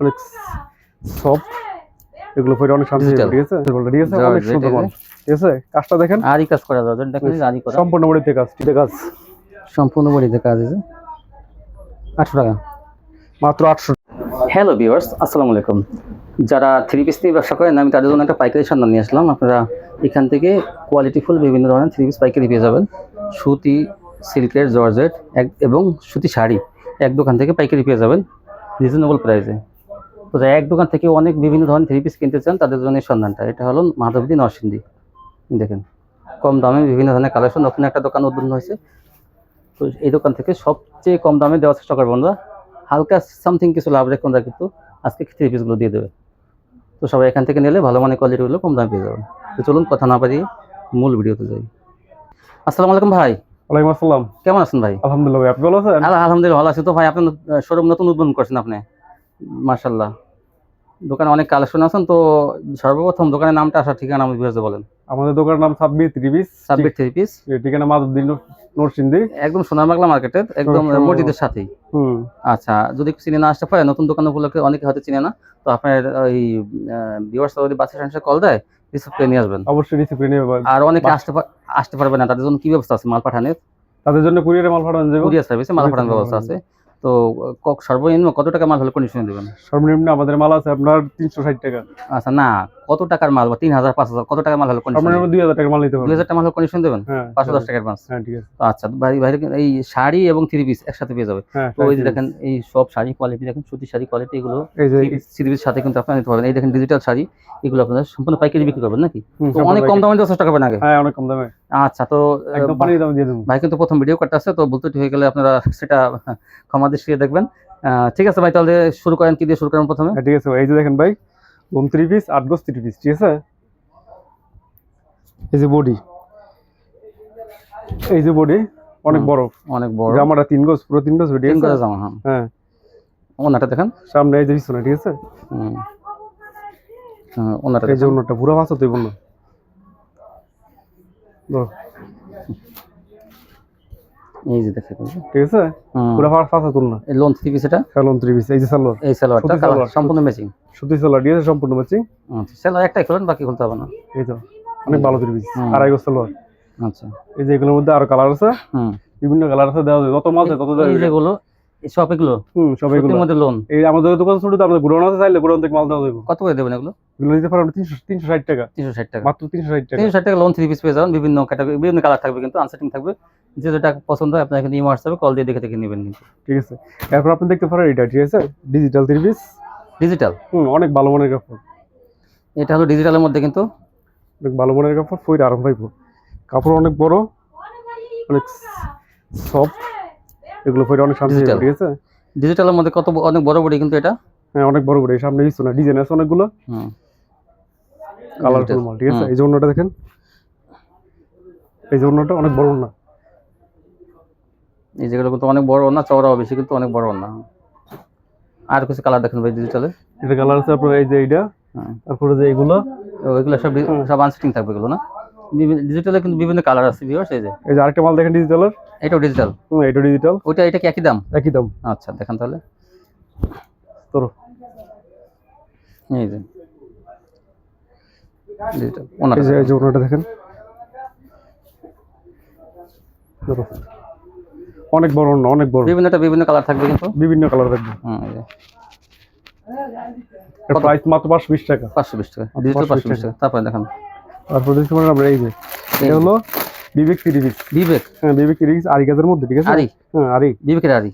অনেক সফট এগুলো পরে অনেক শান্তি ঠিক আছে? ঠিক আছে অনেক সুন্দর মাল ঠিক আছে? কাজটা দেখেন। আরই কাজ করা যাবে দেখেন আরই করা। সম্পূর্ণ বডিতে কাজ ঠিক কাজ। সম্পূর্ণ বডিতে কাজ আছে। আটশো টাকা। মাত্র আটশো। হ্যালো ভিউয়ার্স আসসালামু আলাইকুম। যারা থ্রি পিস নিয়ে ব্যবসা করেন আমি তাদের জন্য একটা পাইকারি সন্ধান নিয়ে আসলাম। আপনারা এখান থেকে কোয়ালিটিফুল বিভিন্ন ধরনের থ্রি পিস পাইকারি পেয়ে যাবেন। সুতি সিল্কের জর্জেট এক এবং সুতি শাড়ি এক দোকান থেকে পাইকারি পেয়ে যাবেন। রিজনেবল প্রাইসে তো যারা এক দোকান থেকে অনেক বিভিন্ন ধরনের থ্রি পিস কিনতে চান তাদের জন্য সন্ধানটা। এটা হলো মাধবদী নরসিংদী। দেখেন কম দামে বিভিন্ন ধরনের কালেকশন ওখানে একটা দোকান উদ্বোধন হয়েছে। তো এই দোকান থেকে সবচেয়ে কম দামে দেওয়ার চেষ্টা করব আমরা। হালকা সামথিং কিছু লাভ রেখে ওরা কিন্তু আজকে থ্রি পিসগুলো দিয়ে দেবে। তো সবাই এখান থেকে নিলে ভালো মানের কোয়ালিটিগুলো কম দামে পেয়ে যাবেন। তো চলুন কথা না পারি মূল ভিডিওতে যাই। আসসালামু আলাইকুম ভাই। ওয়ালাইকুম আসসালাম। কেমন আছেন ভাই? আলহামদুলিল্লাহ ভাই আপনি ভালো আছেন? আলহামদুলিল্লাহ ভালো আছি। তো ভাই আপনি শোরুম নতুন উদ্বোধন করছেন আপনি? মার্শাল্লাহ দোকানে অনেক কালেকশন আছেন তো সর্বপ্রথম দোকানের নামটা আসার ঠিকানা আমি বিরাজে বলেন। আমাদের দোকানের নাম সাব্বির ত্রিবিশ সাবজেক্ট থ্রি পিস। ঠিকানা মাধবদিন নরসিংদী। একদম সোনারবাংলা মার্কেটের একদম মসজিদের সাথেই। আচ্ছা যদি চিনে না আসতে পারে নতুন দোকান উপলক্ষে অনেকে হয়তো চিনে না তো আপনার ওই ভিউয়ার্স যদি বাসের সাথে কল দেয় রিসিভ করে নিয়ে আসবেন। অবশ্যই রিসিভ করে নেবে আর অনেকে আসতে আসতে পারবে না তাদের জন্য কি ব্যবস্থা আছে? মাল পাঠানোর? তাদের জন্য কুরিয়ারে মাল পাঠানো যাবে। কুরিয়ার সার্ভিসে মাল পাঠানোর ব্যবস্থা আছে। তো সর্বনিম্ন কত টাকা মাল হলে কন্ডিশনে দেবেন? সর্বনিম্ন আমাদের মাল আছে আপনার তিনশো ষাট টাকা। আচ্ছা না কত টাকার মাল বা তিন হাজার পাঁচ হাজার কত টাকার মাল হলে সর্বনিম্ন দুই হাজার টাকা মাল নিতে দুই হাজার টাকা মাল হলে কন্ডিশন দেবেন? পাঁচশো দশ টাকা অ্যাডভান্স হ্যাঁ ঠিক আছে। আচ্ছা বাইরে বাইরে এই শাড়ি এবং থ্রি পিস একসাথে পেয়ে যাবে। হ্যাঁ তো ওই দেখেন এই সব শাড়ি কোয়ালিটি দেখেন সুতি শাড়ি কোয়ালিটি এগুলো যে সিরিজের সাথে কিন্তু আপনারা নিতে পারবেন। এই দেখেন ডিজিটাল শাড়ি এগুলো আপনারা সম্পূর্ণ পাইকারি বিক্রি করবেন নাকি? অনেক কম দামে দেওয়ার চেষ্টা করবেন আগে। হ্যাঁ অনেক কম দামে। আচ্ছা তো ভাই কিন্তু প্রথম ভিডিও করতে আছে তো বলতে হয়ে গেলে আপনারা সেটা ক্ষমা দৃষ্টিতে দেখবেন। ঠিক আছে ভাই তাহলে শুরু করেন কি দিয়ে শুরু করেন প্রথমে? হ্যাঁ ঠিক আছে ভাই, এই যে দেখেন ভাই থ্রি পিস আট গোস ত্রিশ পিস ঠিক আছে? এই যে বডি এই যে বডি অনেক বড়। অনেক বড়। জামাটা তিন গোস পুরো তিন গোস তিন করে জামা হ্যাঁ। হ্যাঁ। ওনাটা দেখেন। সামনে এই যে পিছনে ঠিক আছে? হুম। হ্যাঁ, ওনাটা এই যে। অন্যটা পুরো ভাষা তুই বলল এই যে দেখেন। ঠিক আছে? পুরো ভাষা তুল না এই লোন থ্রি পিস এটা? লোন থ্রি পিস এই যে সালোয়ার। এই সালোয়ারটা কালার সম্পূর্ণ ম্যাচিং সুতি সালোয়ার আছে? সম্পূর্ণ ম্যাচিং সালোয়ার একটাই খুলেন বাকি খুলতে হবে না। এই তো অনেক ভালো থ্রি পিস। আড়াই সালোয়ার। আচ্ছা। এই যে এগুলোর মধ্যে আরও কালার আছে। হুম। বিভিন্ন কালার আছে দেওয়া যায়। যত মাল তত দেওয়া এই যাবে। সব এগুলো? হুম সব এগুলো। মধ্যে লোন এই আমাদের দোকান ছোট তো আমাদের গুড়ানো আছে চাইলে গুড়ানো থেকে মাল দেওয়া যাবে। কত করে দেবেন এগুলো? এগুলো নিতে পারবেন তিনশো তিনশো ষাট টাকা। তিনশো ষাট টাকা। মাত্র তিনশো ষাট টাকা। তিনশো ষাট টাকা লোন থ্রি পিস পেয়ে যাবেন। বিভিন্ন ক্যাটাগরি বিভিন্ন কালার থাকবে কিন্তু আনসেটিং থাকবে। যে যেটা পছন্দ হয় আপনার এখানে ইমো হোয়াটসঅ্যাপে কল দিয়ে দেখে দেখে নেবেন কিন্তু। ঠিক আছে। এরপর আপনি দেখতে পারেন এটা ঠিক আছে? ডিজিটাল থ্রি পিস ডিজিটাল হুম অনেক ভালো মানের কাপড়। এটা হলো ডিজিটালের মধ্যে কিন্তু? অনেক ভালো মানের কাপড় ফইর আরাম পাইব কাপড় অনেক বড় অনেক সফট। এগুলো ফইর অনেক Digital. ঠিক আছে? ডিজিটালের মধ্যে কত অনেক বড় বড়ি কিন্তু এটা? হ্যাঁ অনেক বড় বড় এই সামনে কিছু না ডিজাইন আছে অনেকগুলো। হুম। কালারফুল মাল ঠিক আছে? এই যে অন্যটা দেখেন। এই যে অন্যটা অনেক বড় না। এই যেগুলো কিন্তু অনেক বড় না চওড়াও বেশি কিন্তু অনেক বড় না। আর কিছু কালার দেখেন ভাই ডিজিটালে এটা কালার আছে আপনার এই যে এইটা হ্যাঁ। তারপরে যে এগুলো। ওইগুলো সব ডি- সব আনসেটিং থাকবে এগুলো না? ডিজিটালে কিন্তু বিভিন্ন কালার আছে ভিউয়ার্স এই যে। এই যে আরেকটা মাল দেখেন ডিজিটালের এটাও ডিজিটাল হুম এটা ডিজিটাল ওইটা এটা কি একই দাম? একই দাম। আচ্ছা দেখেন তাহলে। তোর। এই যে। ডিজিটাল ওনার এই যে এই দেখেন। ধরো। অনেক বড় অন্য অনেক বড়। বিভিন্নটা বিভিন্ন কালার থাকবে কিন্তু। বিভিন্ন কালার থাকবে। হুম এই যে। এর প্রাইস মাত্র পাঁচশো বিশ টাকা। পাঁচশো বিশ টাকা। ডিজিটাল 520 পাঁচশো বিশ টাকা। তারপরে দেখেন। তারপর দেখতে পারেন আমরা এই যে এটা হলো বিবেক বিবেক। হ্যাঁ বিবেক আরি গাছের মধ্যে ঠিক আছে? আরি। হ্যাঁ আরি। বিবেকের আরি।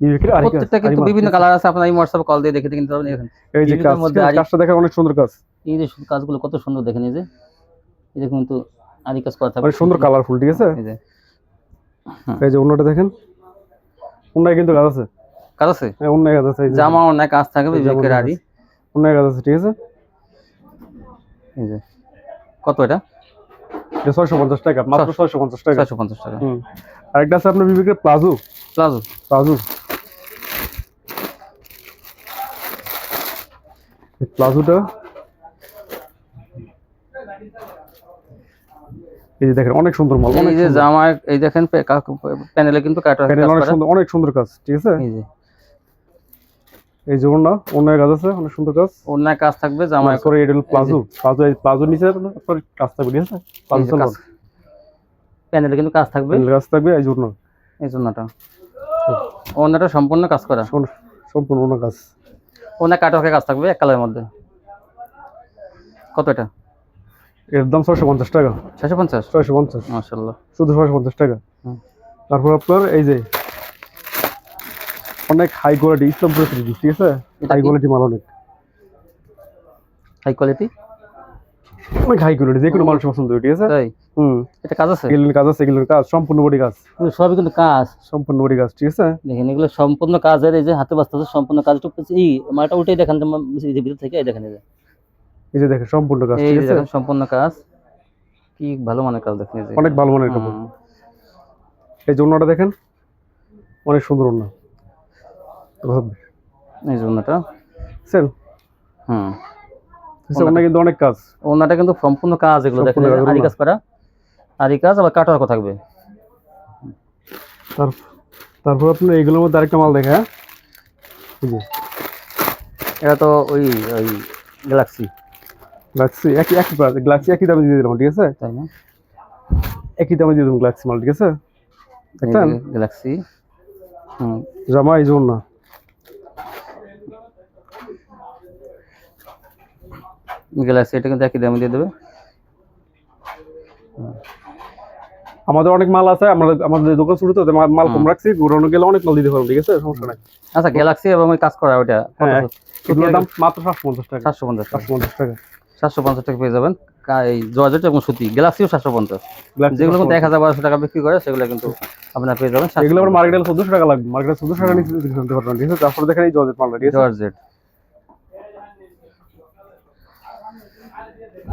বিবেকের আরি প্রত্যেকটা কিন্তু বিভিন্ন কালার আছে আপনার এই হোয়াটসঅ্যাপে কল দিয়ে দেখে কিন্তু আপনি দেখেন এই যে কাজ কাজটা দেখেন অনেক সুন্দর কাজ এই যে কাজগুলো কত সুন্দর দেখেন এই যে। এই আরি কাজ করা অনেক সুন্দর কালারফুল ঠিক আছে? এই যে। এই যে অন্যটা দেখেন। কিন্তু কাজ আছে। কাজ আছে? হ্যাঁ কাজ আছে জামা অনেক কাজ থাকবে বিবেকের আরি। কাজ আছে ঠিক আছে? এই যে। কত এটা? এটা ছয়শো পঞ্চাশ টাকা মাত্র ছয়শো পঞ্চাশ টাকা। ছয়শো পঞ্চাশ টাকা। আরেকটা আছে আপনার বিবেকের প্লাজো। প্লাজো। প্লাজো। প্লাজোটা। এই যে দেখেন অনেক সুন্দর মাল এই যে জামা এই দেখেন প্যানেলে কিন্তু কাটা অনেক সুন্দর অনেক সুন্দর কাজ ঠিক আছে? এই যে। এই যে ওনা অন্য কাজ আছে অনেক সুন্দর কাজ অন্য কাজ থাকবে জামা সরি এটা হলো প্লাজো। প্লাজো এই নিচে আপনার কাজ থাকবে ঠিক আছে? প্লাজো প্যানেলে কিন্তু কাজ থাকবে। কাজ থাকবে এই জন্য এই জন্যটা অন্যটা সম্পূর্ণ কাজ করা। সম্পূর্ণ অন্য কাজ। অন্য কাটওয়ার্কের কাজ থাকবে এক কালারের মধ্যে। কত এটা? এর দাম ছয়শো পঞ্চাশ টাকা। ছয়শো পঞ্চাশ? ছয়শো পঞ্চাশ। মাসাল্লাহ শুধু ছয়শো পঞ্চাশ টাকা। তারপর আপনার এই যে অনেক হাই কোয়ালিটি ইসলামপুর থ্রি ঠিক আছে? হাই কোয়ালিটি মাল অনেক। হাই কোয়ালিটি অনেক হাই কোয়ালিটি যে কোনো মানুষ পছন্দ ঠিক আছে? তাই? হুম। এটা কাজ আছে? এগুলোর কাজ আছে এগুলোর কাজ সম্পূর্ণ বডি কাজ। সবই কিন্তু কাজ। সম্পূর্ণ বডি কাজ ঠিক আছে? দেখেন এগুলো সম্পূর্ণ কাজের এই যে হাতে বাস্তা আছে সম্পূর্ণ কাজ একটু এই মালটা উঠেই দেখেন যে ভিতর থেকে এই দেখেন এই যে। এই যে দেখেন সম্পূর্ণ কাজ ঠিক আছে? সম্পূর্ণ কাজ। কি ভালো মানের কাজ দেখেন এই অনেক ভালো মানের কাপড়। এই ওনাটা দেখেন অনেক সুন্দর ওনা এই জন্যটা? সেল হুম। ওনা কিন্তু অনেক কাজ। ওনাটা কিন্তু সম্পূর্ণ কাজ এগুলো দেখেন যে আরি কাজ করা। আরি কাজ আবার কাটওয়ার্কও থাকবে। তার তারপর আপনার এইগুলোর মধ্যে আরেকটা মাল দেখে হ্যাঁ? যে। এটা তো ওই ওই গ্যালাক্সি গ্লাক্সি একই একই গ্লাক্সি একই দামে দিয়ে দিলাম ঠিক আছে? তাই না? একই দামে দিয়ে দিলাম গ্লাক্সি মাল ঠিক আছে? দেখছেন? গ্যালাক্সি হুম। জামা এই জন্য না গ্যালাক্সি এটা কিন্তু একই দামে দিয়ে দেবে। আমাদের অনেক মাল আছে আমরা আমাদের দোকান শুরু তো মাল- কম রাখছি ঘুরানো গেলে অনেক মাল দিতে পারব ঠিক আছে? সমস্যা নাই। আচ্ছা গ্যালাক্সি এবং ওই কাজ করা ওটা হ্যাঁ এগুলোর দাম মাত্র সাতশো পঞ্চাশ টাকা। সাতশো পঞ্চাশ টাকা। সাতশো পঞ্চাশ টাকা। সাতশো পঞ্চাশ টাকা পেয়ে যাবেন। এই জর্জেট এবং সুতি গ্যালাক্সিও সাতশো পঞ্চাশ। যেগুলো কিন্তু 750 এক হাজার বারোশো টাকা বিক্রি করে সেগুলো কিন্তু আপনার পেয়ে যাবেন। এগুলো আবার মার্কেটে চোদ্দশো টাকা লাগবে মার্কেটে চোদ্দশো টাকা নিচে পারবেন ঠিক আছে? তারপরে দেখেন এই জর্জেট মালটা ঠিক জর্জেট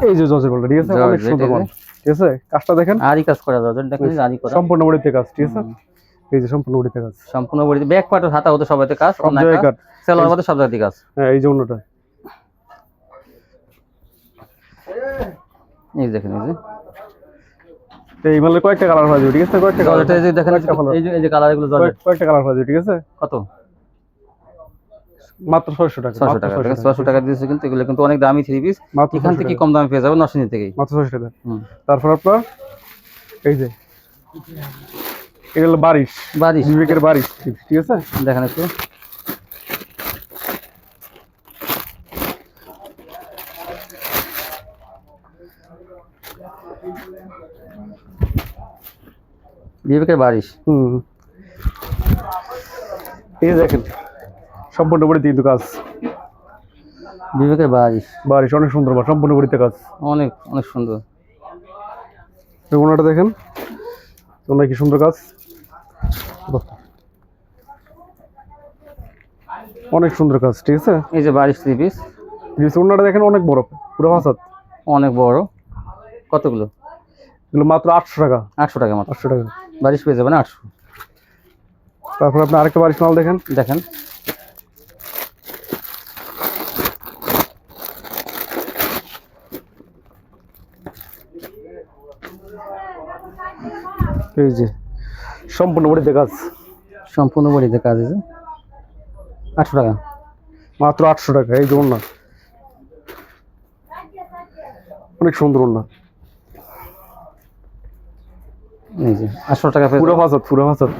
এই যে জর্জেট মালটা ঠিক আছে? অনেক সুন্দর। মাল ঠিক আছে? কাজটা দেখেন। আরই কাজ করা জর্জেট দেখেন আরই করা। সম্পূর্ণ বডিতে কাজ ঠিক আছে? এই যে সম্পূর্ণ বডিতে কাজ। সম্পূর্ণ বডি ব্যাক পার্টের হাতা হতে সবাইতে কাজ জায়গায় কাজ। সেলোয়ার মধ্যে সব জায়গায় কাজ। হ্যাঁ এই যে অন্যটা। এই দেখেন এই যে। এই মালের কয়েকটা কালার হয়ে ঠিক আছে? কয়েকটা কালার এই যে দেখেন এই যে এই যে কালার এগুলো জর্জেট কয়েকটা কালার হয়ে ঠিক আছে? কত? মাত্র ছয়শো টাকা ছশো মাত্র টাকা 600 ঠিক আছে? ছশো টাকা দিয়েছে কিন্তু এগুলো কিন্তু অনেক দামি থ্রি পিস এখান থেকে কম দামে পেয়ে যাবেন নশিনী থেকেই। মাত্র ছয়শো টাকা। তারপর আপনার এই যে এটা হলো বারিশ। বারিশ। বিবেকের বারিশ ঠিক আছে? দেখেন একটু। বিবেকের বারিশ। হুম। এই দেখেন সম্পূর্ণ বডিতে কিন্তু কাজ। বিবেকের বারিশ। বারিশ অনেক সুন্দর বা সম্পূর্ণ বডিতে কাজ। অনেক অনেক সুন্দর। ওনাটা দেখেন ওনার কি সুন্দর কাজ। অনেক সুন্দর কাজ ঠিক আছে? এই যে বারিশ থ্রি পিস ওনাটা দেখেন অনেক বড় পুরো ফাঁসাদ। অনেক বড়। কতগুলো? এগুলো মাত্র আটশো টাকা। আটশো টাকা মাত্র। আটশো টাকা। বারিশ পেয়ে যাবেন আটশো। তারপর আপনি আরেকটা বারিশ মাল দেখেন। দেখেন। এই যে সম্পূর্ণ বডিতে কাজ। সম্পূর্ণ বডিতে কাজ আছে আটশো টাকা। মাত্র আটশো টাকা এই যে ওনা অনেক সুন্দর এই যে আটশো টাকা পুরো ফাঁসাদ পুরো ফাঁসাদ।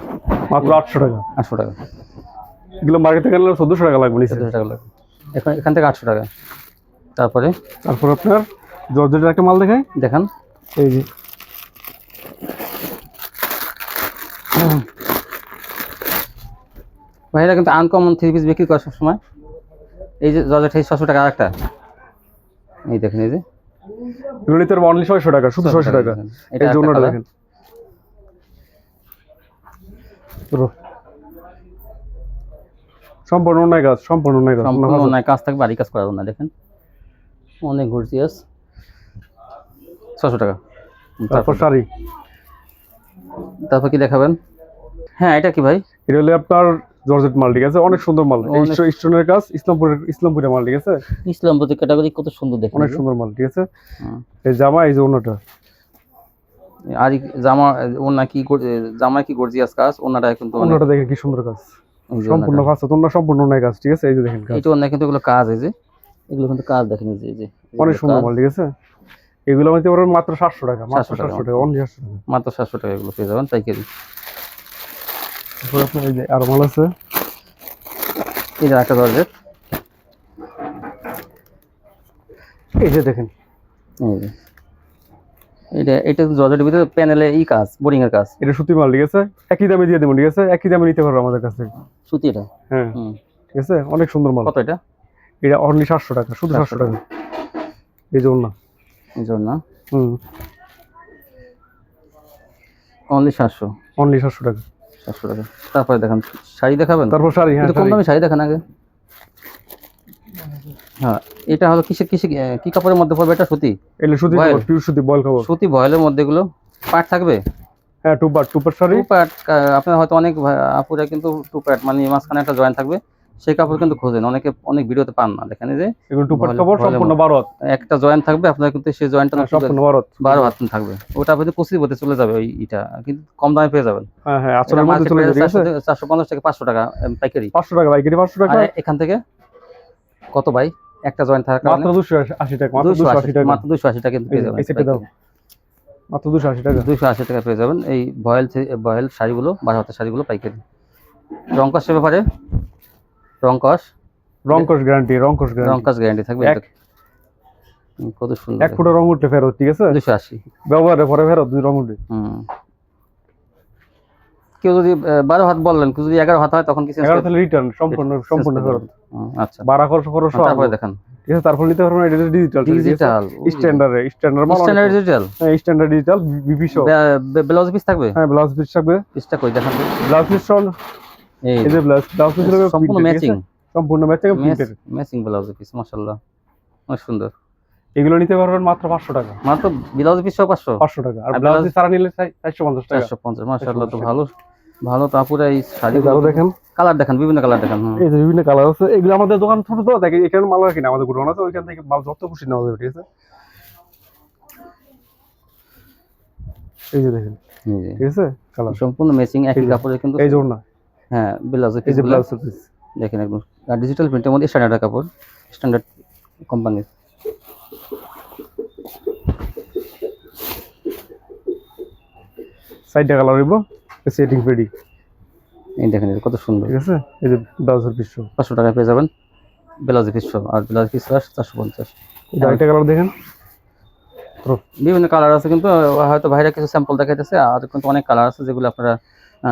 মাত্র আটশো টাকা। আটশো টাকা। এগুলো মার্কেট থেকে আনলে চোদ্দশো টাকা লাগবে টাকা লাগবে। এখন এখান থেকে আটশো টাকা। তারপরে? তারপর আপনার জর্জেটের একটা মাল দেখায় দেখান। এই যে ভাইরা কিন্তু আনকমন থ্রি পিস বিক্রি করে সবসময়। এই যে জর্জেট এই ছশো টাকা একটা এই দেখেন এই যে। নিতে অনলি ছয়শো টাকা শুধু ছয়শো টাকা। এটা এই যে একটা ওনাটা colour। দেখেন। সম্পূর্ণ অন্যায় কাজ সম্পূর্ণ অন্যায় কাজ সম্পূর্ণ অন্যায় কাজ। থাকবে বাড়ি কাজ না দেখেন। অনেক গর্জিয়াস ছশো টাকা। তারপর তারপর শাড়ি। তারপর কি দেখাবেন? হ্যাঁ এটা কি ভাই? এটা হলে আপনার জর্জেট মাল ঠিক আছে? অনেক সুন্দর মাল। স্টোনের কাজ ইসলামপুরের ইসলামপুরের মাল ঠিক আছে? ইসলাম প্রতি ক্যাটাগরি কত সুন্দর দেখেন অনেক সুন্দর মাল ঠিক আছে? এই জামা এই যে অন্যটা আর জামা ওনা কি জামায় কি গর্জিয়াস কাজ? ওনাটা কিন্তু অনেক অন্যটা দেখে কি সুন্দর কাজ। সম্পূর্ণ ওড়নাটা। ভাষা তোমরা সম্পূর্ণ নাই কাজ ঠিক আছে? এই যে দেখেন কাজ। এইটা অনেক কিন্তু এগুলো কাজ এই যে। এগুলো কিন্তু কাজ দেখেন এই যে এই যে অনেক সুন্দর মাল ঠিক আছে? এগুলো নিতে পারবেন মাত্র সাতশো টাকা মাত্র 700 টাকা। সাতশো টাকা অনলি সাতশো টাকা। মাত্র সাতশো টাকা এগুলো পেয়ে যাবেন তাই তারপর আপনার এই যে আরও মাল আছে। এই যে একটা দরজের এই যে দেখেন। এই যে। এটা এটা জর্জেটের ভিতরে প্যানেলে ই কাজ বোরিং এর কাজ। এটা সুতি মাল ঠিক আছে? একই দামে দিয়ে দেবো ঠিক আছে? একই দামে নিতে পারব আমাদের কাছ। সুতি এটা? হ্যাঁ। ঠিক আছে? অনেক সুন্দর মাল। কত এটা? এটা অনলি সাতশো টাকা শুধু সাতশো টাকা। এই জন্য এই জন্য হুম। অনলি সাতশো। অনলি সাতশো টাকা। সাতশো টাকা তারপরে দেখান শাড়ি দেখাবেন? তারপর শাড়ি হ্যাঁ কম দামি শাড়ি দেখান আগে? হ্যাঁ এটা হলো কিসে কিসে কি কাপড়ের মধ্যে পড়বে এটা? সুতি? সুতি। পিওর সুতি বয়েল কাপড়। সুতি ভয়েলের মধ্যে এগুলো? পাট থাকবে? হ্যাঁ two part two part sari. Two part আপনার হয়তো অনেক আপুরা কিন্তু টু পার্ট মানে মাঝখানে একটা জয়েন্ট থাকবে। সেই কাপড় কিন্তু খোঁজেন। অনেকে অনেক ভিডিওতে পান না। দেখেন যে কাপড় সম্পূর্ণ একটা জয়েন্ট থাকবে আপনার কিন্তু সেই জয়েন্টটা হ্যাঁ, সম্পূর্ণ হাত বারো হাত থাকবে। ওটা আপনি কুচি বলতে চলে যাবে ওই ইটা কিন্তু কম দামে পেয়ে যাবেন। হ্যাঁ হ্যাঁ আসলের মধ্যে চলে যাবে ঠিক আছে? চারশো পঞ্চাশ থেকে পাঁচশো টাকা পাইকারি। পাঁচশো টাকা বাইকারি পাঁচশো টাকা। এখান থেকে কত ভাই? একটা জয়েন্ট থাকার মাত্র কারণে দুশো আশি টাকা মাত্র দুশো দুশো আশি আশি টাকা। মাত্র দুশো আশি টাকা কিন্তু পেয়ে যাবেন। এই সেটটা দাও। মাত্র দুশো আশি টাকা। দুশো আশি টাকা পেয়ে যাবেন। এই ভয়েল বয়েল শাড়িগুলো বারো হাতের শাড়িগুলো পাইকারি। রংকসের ব্যাপারে রংকস রংকশ গ্যারান্টি রংকশ গ্যারান্টি রংকস গ্যারান্টি থাকবে। কত সুন্দর। এক ফুটা রং উঠলে ফেরত ঠিক আছে? দুশো আশি। ব্যবহারে পরে ফেরত দুই রং উঠে হুম। কেউ যদি বারো হাত বললেন কেউ যদি এগারো হাত হয় তখন কি change এগারো তাহলে রিটার্ন সম্পূর্ণ সম্পূর্ণ ফেরত। আচ্ছা। বারা খরচ খরচ সব। তারপরে দেখান। ঠিক আছে তারপর নিতে পারবেন এটা digital digital standard standard standard digital standard digital BP show blouse piece থাকবে? হ্যাঁ ব্লাউজ পিস থাকবে। পিসটা কই? দেখান ব্লাউজ পিস এই যে ব্লাউজ ব্লাউজ পিস সম্পূর্ণ ম্যাচিং সম্পূর্ণ matching printed matching blouse piece মাশাআল্লাহ। অনেক সুন্দর। এগুলো নিতে পারবেন মাত্র পাঁচশো টাকা। মাত্র ব্লাউজ পিস সব পাঁচশো? পাঁচশো টাকা। আর ব্লাউজ সারা নিলে চারশো পঞ্চাশ টাকা। চারশো পঞ্চাশ মাশাআল্লাহ তো ভালো ভালো তো আপুরা এই শাড়ি আরও দেখেন। কালার দেখান বিভিন্ন কালার দেখান। এই যে বিভিন্ন কালার আছে। এগুলো আমাদের দোকান ছোট তো দেখি এখানে মাল রাখি না আমাদের গুডাউন আছে ওইখান থেকে মাল যত খুশি নেওয়া যাবে ঠিক আছে? এই যে দেখেন। এই যে, ঠিক আছে? কালার। সম্পূর্ণ ম্যাচিং একই কাপড়ে কিন্তু এই জন্য হ্যাঁ ব্লাউজ পিস ব্লাউজ পিস দেখেন একদম। আর ডিজিটাল প্রিন্টের মধ্যে স্ট্যান্ডার্ড কাপড় স্ট্যান্ডার্ড কোম্পানির সাইডটা কালার হইব সেটিং রেডি এই দেখেন কত সুন্দর। ঠিক আছে? এই যে ব্লাউজের পিস পাঁচশো টাকা পেয়ে যাবেন ব্লাউজ পিস আর ব্লাউজ পিস চারশো পঞ্চাশ। আরেকটা কালার দেখেন। বিভিন্ন কালার আছে কিন্তু হয়তো বাইরে কিছু স্যাম্পল দেখাইতেছে আর কিন্তু অনেক কালার আছে যেগুলো আপনারা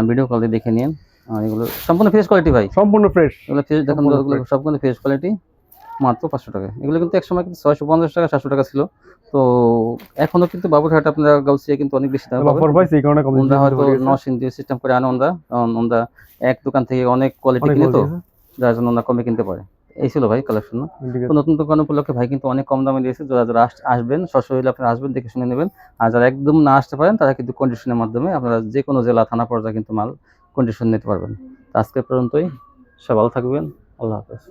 ভিডিও কল দিয়ে দেখে নিন এগুলো সম্পূর্ণ ফ্রেশ কোয়ালিটি ভাই। সম্পূর্ণ ফ্রেশ এগুলো ফ্রেশ দেখুন সবগুলো ফ্রেশ কোয়ালিটি মাত্র পাঁচশো টাকা। এগুলো কিন্তু একসময় কিন্তু ছয়শো পঞ্চাশ টাকা সাতশো টাকা ছিল। তো এখনও কিন্তু বাবুরহাট আপনারা গাউসিয়া কিন্তু অনেক বেশি দামে ওনরা হয়তো নশিন দিয়ে সিস্টেম করে আনে ওনরা কারণ ওনরা এক দোকান থেকে অনেক কোয়ালিটি কিনে তো যার জন্য ওনরা কমে কিনতে পারে। এই ছিল ভাই কালেকশন নতুন দোকান উপলক্ষে ভাই কিন্তু অনেক কম দামে দিয়েছে। যারা যারা আস- আসবেন সশরীরে আপনারা আসবেন দেখে শুনে নেবেন। আর যারা একদম না আসতে পারেন তারা কিন্তু কন্ডিশনের মাধ্যমে আপনারা যে কোনো জেলা থানা পর্যায়ে কিন্তু মাল কন্ডিশন নিতে পারবেন। তো আজকে পর্যন্তই। সে ভালো থাকবেন। আল্লাহ হাফেজ।